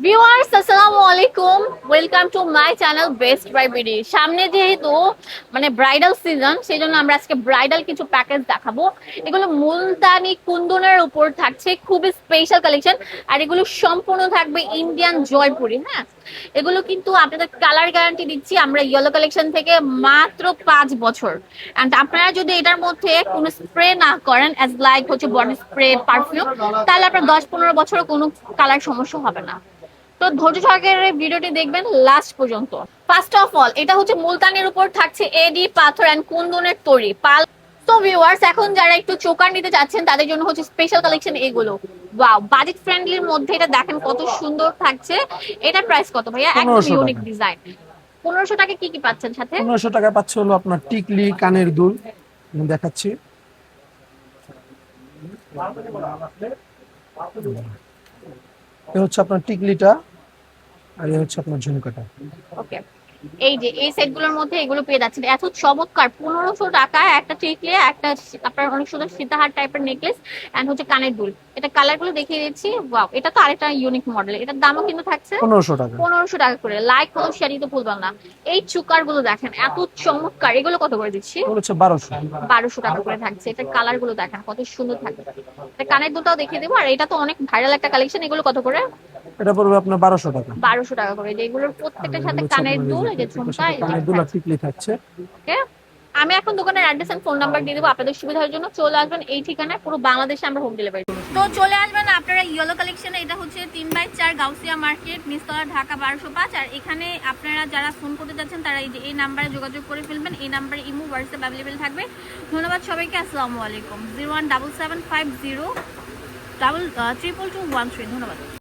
Viewers আসসালামু আলাইকুম welcome to my channel best buy সামনে যেহেতু মানে ব্রাইডাল সিজন সেই জন্য আমরা আজকে ব্রাইডাল কিছু প্যাকেজ দেখাবো। এগুলো মুলতানি কুন্দনের উপর থাকছে, খুবই স্পেশাল কালেকশন আর এগুলো সম্পূর্ণ থাকবে ইন্ডিয়ান জয়পুরি হ্যাঁ? এগুলো কিন্তু আপনাদের কালার গ্যারান্টি দিচ্ছি, আমরা ইয়েলো কালেকশন থেকে মাত্র পাঁচ বছর। অ্যান্ড আপনারা যদি এটার মধ্যে কোনো স্প্রে না করেন অ্যাজ লাইক হচ্ছে বডি স্প্রে পারফিউম তাহলে আপনার দশ পনেরো বছরও কোনো কালার সমস্যা হবে না। তো ধৈর্য সহকারে ভিডিওটি দেখবেন লাস্ট পর্যন্ত। ফার্স্ট অফ অল এটা হচ্ছে মুলতানের উপর থাকছে এডি পাথর এন্ড কুন্দনের তৈরি। পাল তো ভিউয়ার্স এখন যারা একটু চোকার নিতে চাচ্ছেন তাদের জন্য হচ্ছে স্পেশাল কালেকশন এগুলো। ওয়াও বাজেট ফ্রেন্ডলির মধ্যে এটা দেখেন কত সুন্দর থাকছে। এটা প্রাইস কত ভাইয়া? একদম ইউনিক ডিজাইন পনেরোশো টাকা কি কি পাচ্ছেন সাথে? পনেরোশো টাকা পাচ্ছে হলো আপনার টিকলি কানের দুল। আমি দেখাচ্ছি। হচ্ছে আপনার টিকলিটা। আর এ হচ্ছে আপনার ঝুমকাটা। ওকে। এই যে এই সেটগুলোর মধ্যে এগুলো পেয়ে যাচ্ছেন। এত চমৎকার পনেরোশো টাকা একটা টিকলে একটা আপনার অনেক সুন্দর সীতাহার টাইপের নেকলেস এন্ড হচ্ছে কানের দুল। এটা কালারগুলো দেখিয়ে দিচ্ছি। ওয়াও এটা তো আরেকটা ইউনিক মডেল এটার দামও কিন্তু থাকছে পনেরোশো টাকা। পনেরোশো টাকা করে। লাইক হলো শেয়ার দিতে ভুলবেন না। এই চুকারগুলো দেখেন এত চমৎকার। এগুলো কত করে দিচ্ছি? হচ্ছে বারোশো। বারোশো টাকা করে থাকছে। এটা কালারগুলো দেখেন কত সুন্দর থাকবে এটা কানের দুলটাও দেখিয়ে দেবো। আর এটা তো অনেক ভাইরাল একটা কালেকশন এগুলো কত করে? এটা পড়বে আপনার বারোশো টাকা। বারোশো টাকা করে। এগুলোর প্রত্যেকটার সাথে কানের দুল এই যে ঝুমকা এই কানের দুল আর টিকলি থাকছে। ওকে? আমি এখন দোকানের অ্যাড্রেস এন্ড ফোন নাম্বার দিয়ে দেবো। আপনাদের সুবিধার জন্য চলে আসবেন এই ঠিকানায়। পুরো বাংলাদেশে আমরা হোম ডেলিভারি তো চলে আসবেন আপনারা ইয়েলো কালেকশনে এটা হচ্ছে তিন বাই চার গাউসিয়া মার্কেট নিস্তলা ঢাকা বারোশো পাঁচ। আর এখানে আপনারা যারা ফোন করতে যাচ্ছেন তারা এই যে এই নাম্বারে যোগাযোগ করে ফেলবেন। এই নাম্বারে ইমো হোয়াটসঅ্যাপ অ্যাভেলেবেল থাকবে। ধন্যবাদ সবাইকে। আসসালামু আলাইকুম। Zero one double seven five zero double triple two one three ধন্যবাদ।